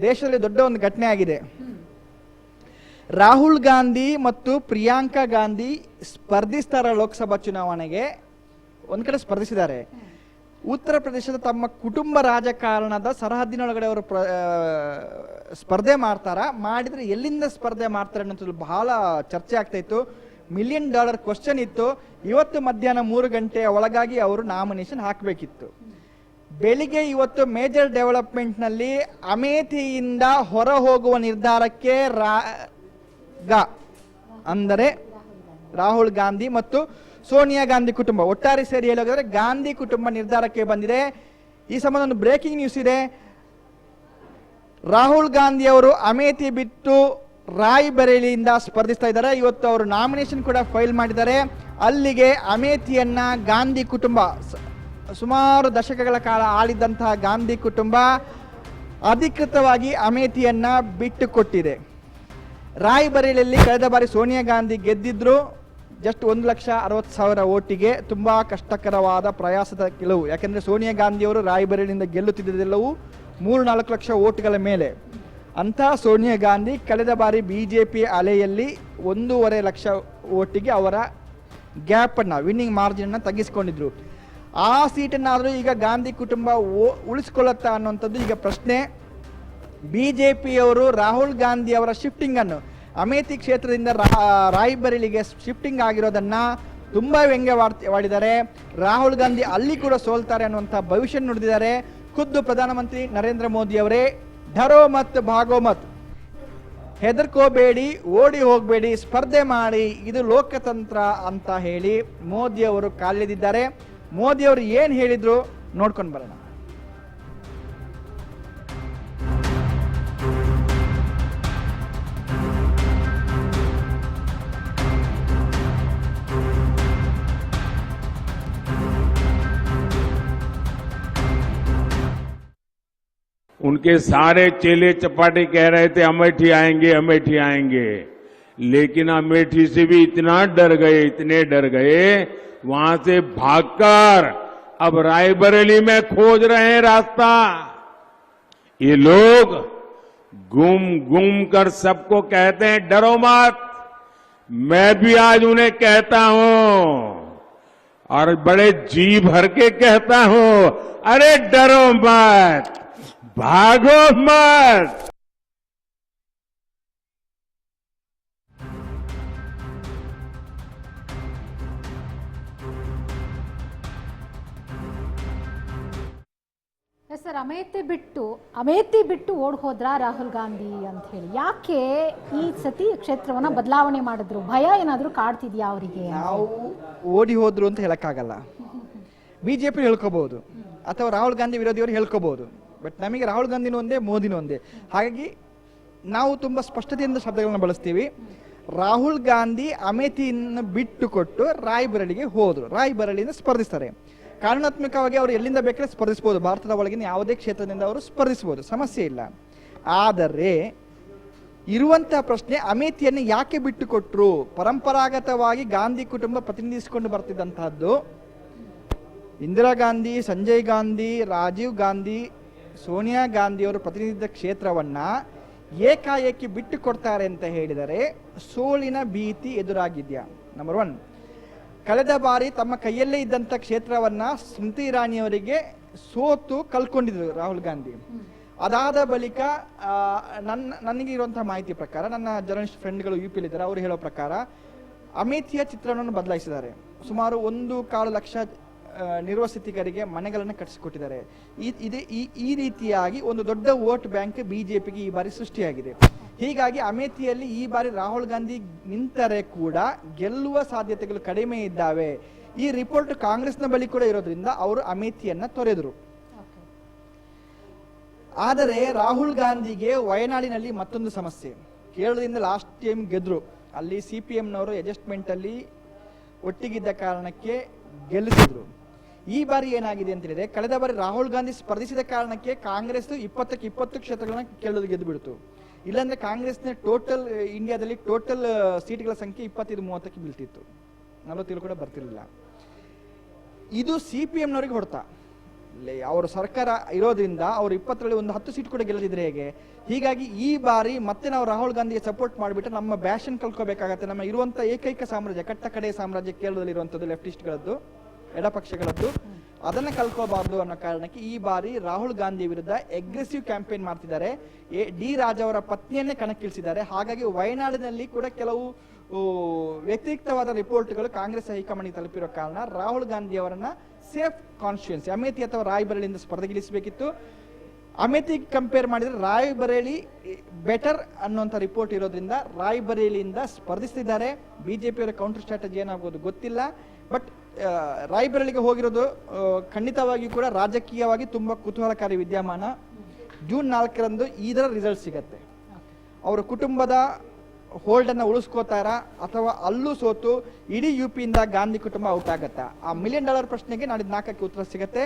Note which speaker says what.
Speaker 1: ದೇಶದಲ್ಲಿ ದೊಡ್ಡ ಒಂದು ಘಟನೆ ಆಗಿದೆ. ರಾಹುಲ್ ಗಾಂಧಿ ಮತ್ತು ಪ್ರಿಯಾಂಕಾ ಗಾಂಧಿ ಸ್ಪರ್ಧಿಸ್ತಾರ ಲೋಕಸಭಾ ಚುನಾವಣೆಗೆ ಒಂದ್ ಕಡೆ ಸ್ಪರ್ಧಿಸಿದ್ದಾರೆ. ಉತ್ತರ ಪ್ರದೇಶದ ತಮ್ಮ ಕುಟುಂಬ ರಾಜಕಾರಣದ ಸರಹದ್ದಿನೊಳಗಡೆ ಅವರು ಪ್ರ ಸ್ಪರ್ಧೆ ಮಾಡ್ತಾರ? ಮಾಡಿದ್ರೆ ಎಲ್ಲಿಂದ ಸ್ಪರ್ಧೆ ಮಾಡ್ತಾರೆ ಅನ್ನೋದು ಬಹಳ ಚರ್ಚೆ ಆಗ್ತಾ ಇತ್ತು. ಮಿಲಿಯನ್ ಡಾಲರ್ ಕ್ವಶನ್ ಇತ್ತು. ಇವತ್ತು ಮಧ್ಯಾಹ್ನ ಮೂರು ಗಂಟೆಯ ಒಳಗಾಗಿ ಅವರು ನಾಮಿನೇಷನ್ ಹಾಕಬೇಕಿತ್ತು. ಬೆಳಿಗ್ಗೆ ಇವತ್ತು ಮೇಜರ್ ಡೆವಲಪ್ಮೆಂಟ್ನಲ್ಲಿ ಅಮೇಥಿಯಿಂದ ಹೊರ ಹೋಗುವ ನಿರ್ಧಾರಕ್ಕೆ ರಾ, ಗ, ಅಂದರೆ ರಾಹುಲ್ ಗಾಂಧಿ ಮತ್ತು ಸೋನಿಯಾ ಗಾಂಧಿ ಕುಟುಂಬ. ಒಟ್ಟಾರೆ ಸೇರಿ ಹೇಳೋದಾದ್ರೆ ಗಾಂಧಿ ಕುಟುಂಬ ನಿರ್ಧಾರಕ್ಕೆ ಬಂದಿದೆ. ಈ ಸಂಬಂಧ ಒಂದು ಬ್ರೇಕಿಂಗ್ ನ್ಯೂಸ್ ಇದೆ. ರಾಹುಲ್ ಗಾಂಧಿ ಅವರು ಅಮೇಥಿ ಬಿಟ್ಟು ರಾಯ್ಬರೇಲಿಯಿಂದ ಸ್ಪರ್ಧಿಸ್ತಾ ಇದ್ದಾರೆ. ಇವತ್ತು ಅವರು ನಾಮಿನೇಷನ್ ಕೂಡ ಫೈಲ್ ಮಾಡಿದ್ದಾರೆ. ಅಲ್ಲಿಗೆ ಅಮೇಥಿಯನ್ನ ಗಾಂಧಿ ಕುಟುಂಬ ಸುಮಾರು ದಶಕಗಳ ಕಾಲ ಆಳಿದಂತಹ ಗಾಂಧಿ ಕುಟುಂಬ ಅಧಿಕೃತವಾಗಿ ಅಮೇಥಿಯನ್ನ ಬಿಟ್ಟುಕೊಟ್ಟಿದೆ ರಾಯ್ಬರೇಲಿಯಲ್ಲಿ ಕಳೆದ ಬಾರಿ ಸೋನಿಯಾ ಗಾಂಧಿ ಗೆದ್ದಿದ್ರು ಜಸ್ಟ್ ಒಂದು ಲಕ್ಷ ಅರವತ್ತು ಸಾವಿರ ಓಟಿಗೆ ತುಂಬಾ ಕಷ್ಟಕರವಾದ ಪ್ರಯಾಸದ ಕೆಲವು ಯಾಕೆಂದ್ರೆ ಸೋನಿಯಾ ಗಾಂಧಿಯವರು ರಾಯ್ಬರೇಲಿಯಿಂದ ಗೆಲ್ಲುತ್ತಿದ್ದೆಲ್ಲವೂ ಮೂರು ನಾಲ್ಕು ಲಕ್ಷ ಓಟ್ಗಳ ಮೇಲೆ. ಅಂಥ ಸೋನಿಯಾ ಗಾಂಧಿ ಕಳೆದ ಬಾರಿ ಬಿ ಜೆ ಪಿ ಅಲೆಯಲ್ಲಿ ಒಂದೂವರೆ ಲಕ್ಷ ಓಟಿಗೆ ಅವರ ಗ್ಯಾಪನ್ನು ವಿನ್ನಿಂಗ್ ಮಾರ್ಜಿನನ್ನು ತಗ್ಗಿಸಿಕೊಂಡಿದ್ರು ಆ ಸೀಟನ್ನಾದರೂ ಈಗ ಗಾಂಧಿ ಕುಟುಂಬ ಉಳಿಸ್ಕೊಳ್ಳುತ್ತಾ ಅನ್ನುವಂಥದ್ದು ಈಗ ಪ್ರಶ್ನೆ. ಬಿಜೆಪಿಯವರು ರಾಹುಲ್ ಗಾಂಧಿ ಅವರ ಶಿಫ್ಟಿಂಗ್ ಅನ್ನು, ಅಮೇಥಿ ಕ್ಷೇತ್ರದಿಂದ ರಾಯ್ಬರೇಲಿಗೆ ಶಿಫ್ಟಿಂಗ್ ಆಗಿರೋದನ್ನ ತುಂಬಾ ವ್ಯಂಗ್ಯವಾಡಿದ್ದಾರೆ ರಾಹುಲ್ ಗಾಂಧಿ ಅಲ್ಲಿ ಕೂಡ ಸೋಲ್ತಾರೆ ಅನ್ನುವಂಥ ಭವಿಷ್ಯ ನುಡಿದಿದ್ದಾರೆ. ಖುದ್ದು ಪ್ರಧಾನಮಂತ್ರಿ ನರೇಂದ್ರ ಮೋದಿ ಅವರೇ ಢರೋ ಮತ್ ಭಾಗೋ ಮತ್. ಹೆದರ್ಕೋಬೇಡಿ, ಓಡಿ ಹೋಗಬೇಡಿ, ಸ್ಪರ್ಧೆ ಮಾಡಿ, ಇದು ಲೋಕತಂತ್ರ ಅಂತ ಹೇಳಿ ಮೋದಿ ಅವರು ಕಾಲಿದಿದ್ದಾರೆ ಮೋದಿ ಅವರು ಏನು ಹೇಳಿದ್ರು ನೋಡ್ಕೊಂಡು ಬರೋಣ
Speaker 2: उनके सारे चेले चपाटे कह रहे थे अमेठी आएंगे अमेठी आएंगे लेकिन अमेठी से भी इतना डर गए, इतने डर गए, वहाँ से भागकर अब रायबरेली में खोज रहे हैं रास्ता। ये लोग गुम गुम कर सबको कहते हैं, डरो मत। मैं भी आज उन्हें कहता हूँ और बड़े जी भर के कहता हूँ, अरे डरो मत, भागो मत।
Speaker 3: ಸರ್ ಅಮೇತಿ ಬಿಟ್ಟು ಅಮೇತಿ ಬಿಟ್ಟು ಓಡ್ ಹೋದ್ರ ರಾಹುಲ್ ಗಾಂಧಿ ಅಂತ ಹೇಳಿ. ಯಾಕೆ ಈ ಸತಿ ಕ್ಷೇತ್ರವನ್ನ ಬದಲಾವಣೆ ಮಾಡಿದ್ರು? ಭಯ ಏನಾದರೂ ಕಾಡ್ತಿದ್ಯಾ ಅವರಿಗೆ
Speaker 1: ನಾವು ಓಡಿ ಹೋದ್ರು ಅಂತ ಹೇಳಕ್ಕಾಗಲ್ಲ. ಬಿಜೆಪಿ ಹೇಳ್ಕೋಬಹುದು ಅಥವಾ ರಾಹುಲ್ ಗಾಂಧಿ ವಿರೋಧಿಯವರು ಹೇಳ್ಕೋಬಹುದು ಬಟ್ ನಮಗೆ ರಾಹುಲ್ ಗಾಂಧಿನೂ ಒಂದೇ, ಮೋದಿನೂ ಒಂದೇ. ಹಾಗಾಗಿ ನಾವು ತುಂಬ ಸ್ಪಷ್ಟತೆಯಿಂದ ಶಬ್ದಗಳನ್ನ ಬಳಸ್ತೀವಿ. ರಾಹುಲ್ ಗಾಂಧಿ ಅಮೇಥಿಯನ್ನು ಬಿಟ್ಟು ಕೊಟ್ಟು ರಾಯ್ಬರಳಿಗೆ ಹೋದ್ರು. ರಾಯ್ಬರಳಿಯಿಂದ ಸ್ಪರ್ಧಿಸ್ತಾರೆ. ಕಾರಣಾತ್ಮಕವಾಗಿ ಅವರು ಎಲ್ಲಿಂದ ಬೇಕಾದ್ರೆ ಸ್ಪರ್ಧಿಸಬಹುದು ಭಾರತದ ಒಳಗಿನ ಯಾವುದೇ ಕ್ಷೇತ್ರದಿಂದ ಅವರು ಸ್ಪರ್ಧಿಸಬಹುದು ಸಮಸ್ಯೆ ಇಲ್ಲ. ಆದರೆ ಇರುವಂತಹ ಪ್ರಶ್ನೆ ಅಮೇಥಿಯನ್ನು ಯಾಕೆ ಬಿಟ್ಟುಕೊಟ್ರು? ಪರಂಪರಾಗತವಾಗಿ ಗಾಂಧಿ ಕುಟುಂಬ ಪ್ರತಿನಿಧಿಸಿಕೊಂಡು ಬರ್ತಿದ್ದಂತಹದ್ದು ಇಂದಿರಾ ಗಾಂಧಿ, ಸಂಜಯ್ ಗಾಂಧಿ, ರಾಜೀವ್ ಗಾಂಧಿ, ಸೋನಿಯಾ ಗಾಂಧಿ ಅವರು ಪ್ರತಿನಿಧಿಸಿದ ಕ್ಷೇತ್ರವನ್ನ ಏಕಾಏಕಿ ಬಿಟ್ಟು ಕೊಡ್ತಾರೆ ಅಂತ ಹೇಳಿದರೆ ಸೋಲಿನ ಭೀತಿ ಎದುರಾಗಿದ್ಯಾ? ನಂಬರ್ ಒನ್ ಕಳೆದ ಬಾರಿ ತಮ್ಮ ಕೈಯಲ್ಲೇ ಇದ್ದಂಥ ಕ್ಷೇತ್ರವನ್ನ ಸ್ಮೃತಿ ಇರಾನಿಯವರಿಗೆ ಸೋತು ಕಲ್ಕೊಂಡಿದ್ರು ರಾಹುಲ್ ಗಾಂಧಿ. ಅದಾದ ಬಳಿಕ ನನ್ನ ನನಗೆ ಇರುವಂತಹ ಮಾಹಿತಿ ಪ್ರಕಾರ, ನನ್ನ ಜರ್ನಲಿಸ್ಟ್ ಫ್ರೆಂಡ್ಗಳು ಯು ಪಿ ಇದ್ದಾರೆ ಅವರು ಹೇಳೋ ಪ್ರಕಾರ ಅಮೇಥಿಯ ಚಿತ್ರಣವನ್ನು ಬದಲಾಯಿಸಿದ್ದಾರೆ. ಸುಮಾರು ಒಂದು ಕಾಲು ಲಕ್ಷ ನಿರ್ವಸಿತಿಗರಿಗೆ ಮನೆಗಳನ್ನು ಕಟ್ಟಿಸಿಕೊಟ್ಟಿದ್ದಾರೆ. ಈ, ಇದು, ಈ ಈ ರೀತಿಯಾಗಿ ಒಂದು ದೊಡ್ಡ ವೋಟ್ ಬ್ಯಾಂಕ್ ಬಿಜೆಪಿಗೆ ಈ ಬಾರಿ ಸೃಷ್ಟಿಯಾಗಿದೆ. ಹೀಗಾಗಿ ಅಮೇಥಿಯಲ್ಲಿ ಈ ಬಾರಿ ರಾಹುಲ್ ಗಾಂಧಿ ನಿಂತರೆ ಕೂಡ ಗೆಲ್ಲುವ ಸಾಧ್ಯತೆಗಳು ಕಡಿಮೆ ಇದ್ದಾವೆ. ಈ ರಿಪೋರ್ಟ್ ಕಾಂಗ್ರೆಸ್ನ ಬಳಿ ಕೂಡ ಇರೋದ್ರಿಂದ ಅವರು ಅಮೇಥಿಯನ್ನ ತೊರೆದರು. ಆದರೆ ರಾಹುಲ್ ಗಾಂಧಿಗೆ ವಯನಾಡಿನಲ್ಲಿ ಮತ್ತೊಂದು ಸಮಸ್ಯೆ. ಕೇರಳದಿಂದ ಲಾಸ್ಟ್ ಟೈಮ್ ಗೆದ್ರು. ಅಲ್ಲಿ ಸಿ ಪಿ ಎಂನವರು ಅಡ್ಜಸ್ಟ್ಮೆಂಟ್ ಅಲ್ಲಿ ಒಟ್ಟಿಗಿದ್ದ ಕಾರಣಕ್ಕೆ ಗೆಲ್ಲಿಸಿದ್ರು. ಈ ಬಾರಿ ಏನಾಗಿದೆ ಅಂತ ಹೇಳಿದ್ರೆ, ಕಳೆದ ಬಾರಿ ರಾಹುಲ್ ಗಾಂಧಿ ಸ್ಪರ್ಧಿಸಿದ ಕಾರಣಕ್ಕೆ ಕಾಂಗ್ರೆಸ್ ಇಪ್ಪತ್ತಕ್ಕೆ ಇಪ್ಪತ್ತು ಕ್ಷೇತ್ರಗಳನ್ನ ಕೇಳೋದು ಗೆದ್ದು ಬಿಡ್ತು ಇಲ್ಲಾಂದ್ರೆ ಕಾಂಗ್ರೆಸ್ನ ಟೋಟಲ್, ಇಂಡಿಯಾದಲ್ಲಿ ಟೋಟಲ್ ಸೀಟ್ಗಳ ಸಂಖ್ಯೆ ಇಪ್ಪತ್ತೈದು, ಮೂವತ್ತಕ್ಕೆ ಬೀಳ್ತಿತ್ತು. ನಲವತ್ತೇಳು ಕೂಡ ಬರ್ತಿರ್ಲಿಲ್ಲ. ಇದು ಸಿ ಪಿ ಎಂನವರಿಗೆ ಹೊಡೆತ. ಅವರ ಸರ್ಕಾರ ಇರೋದ್ರಿಂದ ಅವರು ಇಪ್ಪತ್ತರಲ್ಲಿ ಒಂದು ಹತ್ತು ಸೀಟ್ ಕೂಡ ಗೆಲ್ಲದಿದ್ರೆ ಹೇಗೆ? ಹೀಗಾಗಿ ಈ ಬಾರಿ ಮತ್ತೆ ನಾವು ರಾಹುಲ್ ಗಾಂಧಿಗೆ ಸಪೋರ್ಟ್ ಮಾಡಿಬಿಟ್ಟು ನಮ್ಮ ಬ್ಯಾಷನ್ ಕಲ್ಕೋಬೇಕಾಗತ್ತೆ ನಮ್ಮ ಇರುವಂತ ಏಕೈಕ ಸಾಮ್ರಾಜ್ಯ ಕಟ್ಟ ಕಡೆ ಸಾಮ್ರಾಜ್ಯ ಕೇರಳದಲ್ಲಿ ಇರುವಂತದ್ದು ಲೆಫ್ಟಿಸ್ಟ್ಗಳದ್ದು ಎಡಪಕ್ಷಗಳದ್ದು. ಅದನ್ನ ಕಲ್ಕೋಬಾರ್ದು ಅನ್ನೋ ಕಾರಣಕ್ಕೆ ಈ ಬಾರಿ ರಾಹುಲ್ ಗಾಂಧಿ ವಿರುದ್ಧ ಅಗ್ರೆಸಿವ್ ಕ್ಯಾಂಪೇನ್ ಮಾಡ್ತಿದ್ದಾರೆ. ಡಿ ರಾಜ ಅವರ ಪತ್ನಿಯನ್ನೇ ಕಣಕ್ಕಿಳಿಸಿದ್ದಾರೆ. ಹಾಗಾಗಿ ವಯನಾಡಿನಲ್ಲಿ ಕೂಡ ಕೆಲವು ವ್ಯತಿರಿಕ್ತವಾದ ರಿಪೋರ್ಟ್ಗಳು ಕಾಂಗ್ರೆಸ್ ಹೈಕಮಾಂಡ್ಗೆ ತಲುಪಿರೋ ಕಾರಣ ರಾಹುಲ್ ಗಾಂಧಿ ಅವರನ್ನ ಸೇಫ್ ಕಾನ್ಸ್ಟಿಟ್ಯೂನ್ಸಿ ಅಮೇಥಿ ಅಥವಾ ರಾಯ್ಬರೇಲಿಯಿಂದ ಸ್ಪರ್ಧೆಗಿಳಿಸಬೇಕಿತ್ತು. ಅಮೇಥಿ ಕಂಪೇರ್ ಮಾಡಿದ್ರೆ ರಾಯ್ಬರೇಲಿ ಬೆಟರ್ ಅನ್ನುವಂಥ ರಿಪೋರ್ಟ್ ಇರೋದ್ರಿಂದ ರಾಯ್ಬರೇಲಿಯಿಂದ ಸ್ಪರ್ಧಿಸ್ತಿದ್ದಾರೆ. ಬಿಜೆಪಿಯವರ ಕೌಂಟರ್ ಸ್ಟ್ರಾಟಜಿ ಏನಾಗೋದು ಗೊತ್ತಿಲ್ಲ. ಬಟ್ ರಾಯ್ಬರೇಲಿಗೆ ಹೋಗಿರೋದು ಖಂಡಿತವಾಗಿ ಕೂಡ ರಾಜಕೀಯವಾಗಿ ತುಂಬ ಕುತೂಹಲಕಾರಿ ವಿದ್ಯಮಾನ. ಜೂನ್ ನಾಲ್ಕರಂದು ಇದರ ರಿಸಲ್ಟ್ ಸಿಗತ್ತೆ. ಅವರ ಕುಟುಂಬದ ಹೋಲ್ಡ್ ಅನ್ನ ಉಳಿಸ್ಕೋತಾರ ಅಥವಾ ಅಲ್ಲೂ ಸೋತು ಇಡೀ ಯು ಪಿಯಿಂದ ಗಾಂಧಿ ಕುಟುಂಬ ಔಟ್ ಆಗತ್ತಾ? ಆ ಮಿಲಿಯನ್ ಡಾಲರ್ ಪ್ರಶ್ನೆಗೆ ನಾಡಿದ್ದು ನಾಲ್ಕಕ್ಕೆ ಉತ್ತರ ಸಿಗತ್ತೆ.